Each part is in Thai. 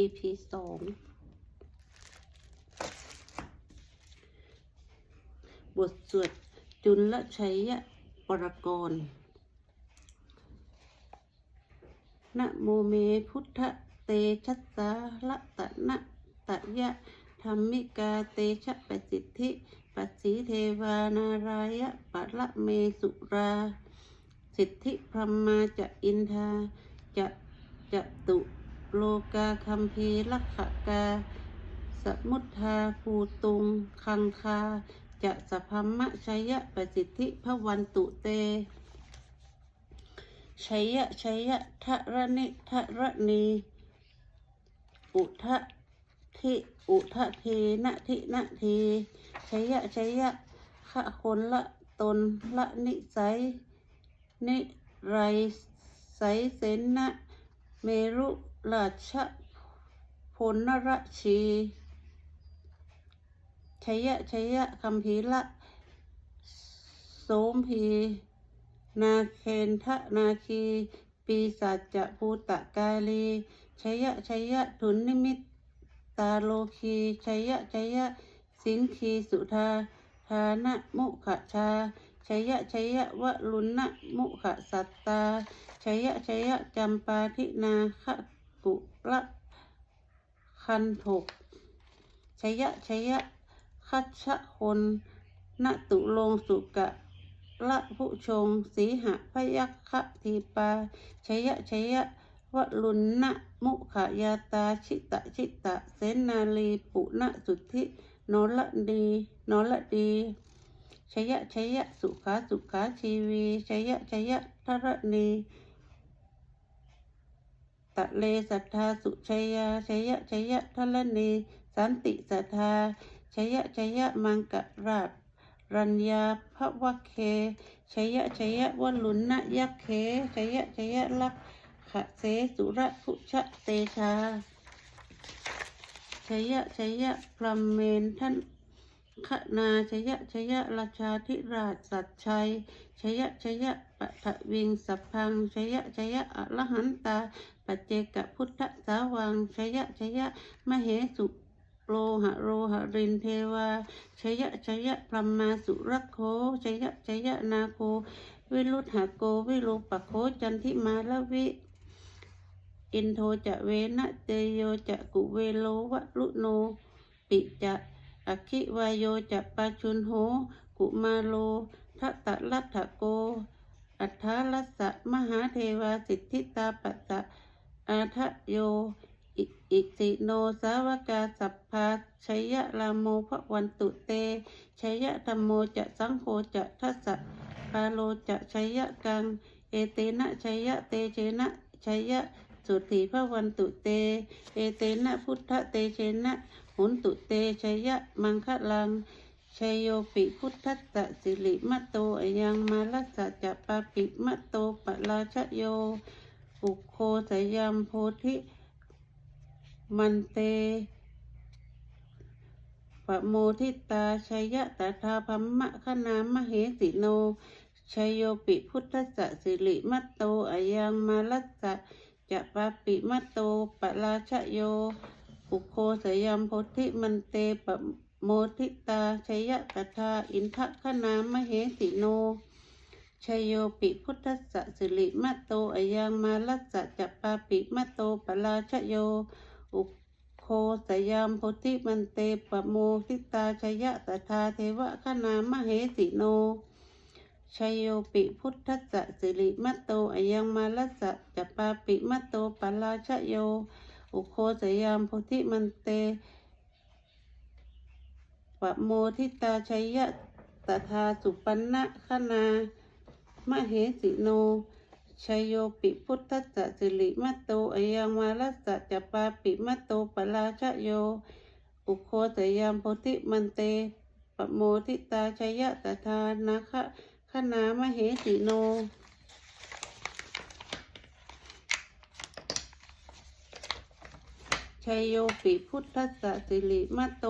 EP สองบทสวดจุลชัยปรกรณ์นะโมเมพุทธเตชัสสาละตะนะตะยะธรรมิกาเตชะปสิทธิปัสสีเทวานารายะปะละเมสุรา สิทธิพรหมาจะอินทาจะจะตุ โลกาคัมภีลักขกา สมุทธาภูตุง คังคา จะสพัมมะชัยยะประสิทธิพระวันตุเตชัยยะชัยยะทะระนิทะระนีอุทะทิอุทะเทนะทินะเทชัยยะชัยยะขะคนละตนละนิสัยนิไรไสเสนะเมรุ ราชพลนรชีชัยะชัยะคัมภีละโสมพี นาเคนทะนาคี ปีศาจจะภูตะกาลีชัยะชัยะทุนนิมิตตาโลคีชัยะชัยะ สิงคีสุธาทานะมุขชาชัยะชัยะวะลุณนะมุขสัตตาชัยะชัยะจำปาทินาคะ กุละคันถกชัยยะชัยยะ คัชชะคนนตุลงสุกะละผู้ชง สีหะพยัคฆทีปาชัยยะชัยยะวะลุณนะมุขยาตาชิตะชิตะ เสนาลีปุณสุทธิโนละดีโนละดีชัยยะชัยยะสุขาสุขาชีวีชัยยะชัยยะทรณี ตะเลสัทธาสุชัยยาชัยยะชัยยะทรณีสันติสัทธาชัยยะชัยยะมังกราชรัญญาภวะเคชัยยะชัยยะวลุณนะยักเคชัยยะชัยยะลักขะเสสุระพุชะเตชาชัยยะชัยยะพรหมเมนท่าน ขนาชยะชยะราชาธิราชสัตชัยชยะชยะปัทวิงสัพพังชยะชยะอรหันตาปัจเจกพุทธสาวังชยะชยยะมเหสุโลหะโรหะรินเทวาชยะชยะพรหมาสุรโคชยะชยะนาโควิรุธหาโกวิรูปโคจันทิมาลวิอินโทจะเวนะเตโยจะกุเวโลวะลุโนปิจะ อคิวายโยจะปาชุนโห กุมาโลทัตตะลัตถโก อัฏฐาลัสสะมหาเทวาสิทธิตาปัสสะอาทะโย อิอิสิโนสาวกาสัพพาชัยะลามโมภวันตุเตชัยะธรรมโมจะสังโฆจะทัสสะปาโลจะชัยะกัง เอเตนะชัยะเตเชนะชัยะสุติภวันตุเต เอเตนะพุทธเตเชนะ หุนตุเตชัยยะมังคะลังชัยโยปิพุทธัสสะสิริมัตโตอยังมาลัสสะจะปาปิมัตโตปะราชโยอุโคสยามโพธิมันเตปะโมทิตาชัยยะตถาพัมมะคณามเหสิโนชัยโยปิพุทธสสะสิริมัตโตอายังมาลัสสะจะปาปิมัตโตปะราชโย อุโคสยามโพธิมันเตปโมทิตาชยะตถาอินทคณามเหสิโนชยโยปิพุทธสสิริมัตโตอายังมาลัสสะจะปาปิมัตโตปะราชโย อุโคสยามโพธิมันเตปโมทิตาชยะตถาเทวะขนามเหสิโนชยโยปิพุทธสสิริมัตโตอายังมาลัสสะจะปาปิมัตโตปะราชโย อุโคสยามโพธิมันเตปะโมทิตาชัยยะตถาสุปันนะขนามเหสิโนชัยโยปิพุทธัสสะสิริมัตโตอายังมาลัสสะจะปาปิมัตโตปราชโย อุโคสยามโพธิมันเตปะโมทิตาชัยยะตถานาคะขนามเหสิโน ชัยโยปิพุทธัสสะสิริมัตโต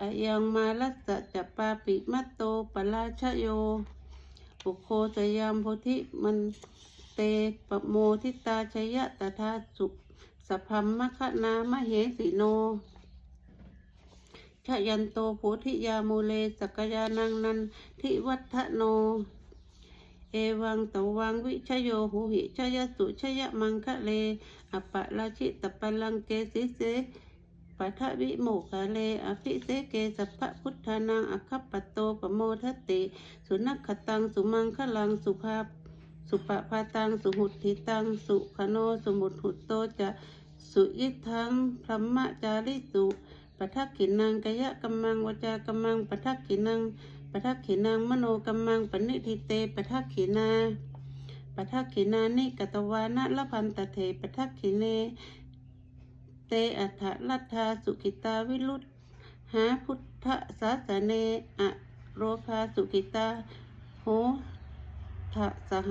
อายังมาลัสสะจะปาปิมัตโตปะราชโยปุโคสยามโพธิมันเตปโมทิตาชยะตถาสุสสพพัมมะคะนามเหสิโนชยันโตโพธิยามูเลสกยานังนันทิวัฒโน เอวังตวังวิชโยหูหิชยสุชยมังคะเล อปะราชิตปะลังเกสิเสปัทวิโมกะเลอภิเสเกสัพพะพุทธานังอคัปปโตปโมทติ สุนักขตัง สุมังคลัง สุภาพ สุปปาตัง สุหุติตัง สุขโน สุมุทหุตโตจะ สุยิทังพรหมจาริสุปทักขินังกยะกัมมังวจากัมมังปทักขินังปทักขินังมโนกัมมังปณิทิเตปทักขินา ปทักขินานิกตวานะละพันตเถปทักขิเน เตอัฏฐลัทธาสุขิตาวิรุตหาพุทธศาสเนอโรคาสุขิตาโหทะสห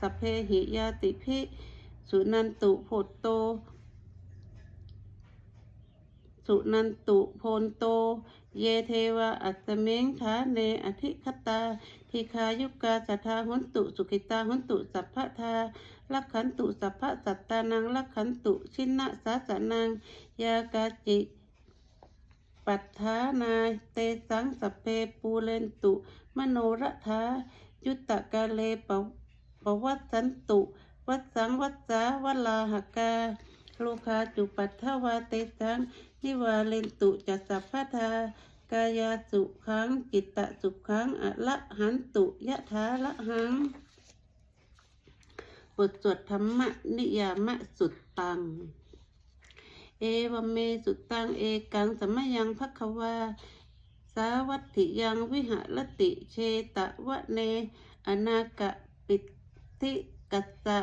สเพหิยาติพิสุนันตุโพโต สุนันตุโพนโต เยเทวะอัตเมงทาเนอธิคตา ทิคายุกาสัทธาหุนตุสุขิตาหุนตุสัพพะทาลักขันตุสัพพะสัตตานังลักขันตุชินนะสาสนังยากาจิปัฏฐานาเตสังสพเพปูเรนตุ มโนระทายุตตะกาเลปปวัตสันตุ วัดสังวัดสาวลาหกาโลคาจุปัทวาเตสัง นิวาเลนตุจัสสัพพทากายาสุขังจิตตะสุขังอะละหันตุยะถาละหังบทสวดธรรมะนิยามะสุดตัง เอวเมสุตตังเอกังสมยังพักวาสาวัตถิยังวิหารติเชตะวะเน อนากะปิติกัสสะ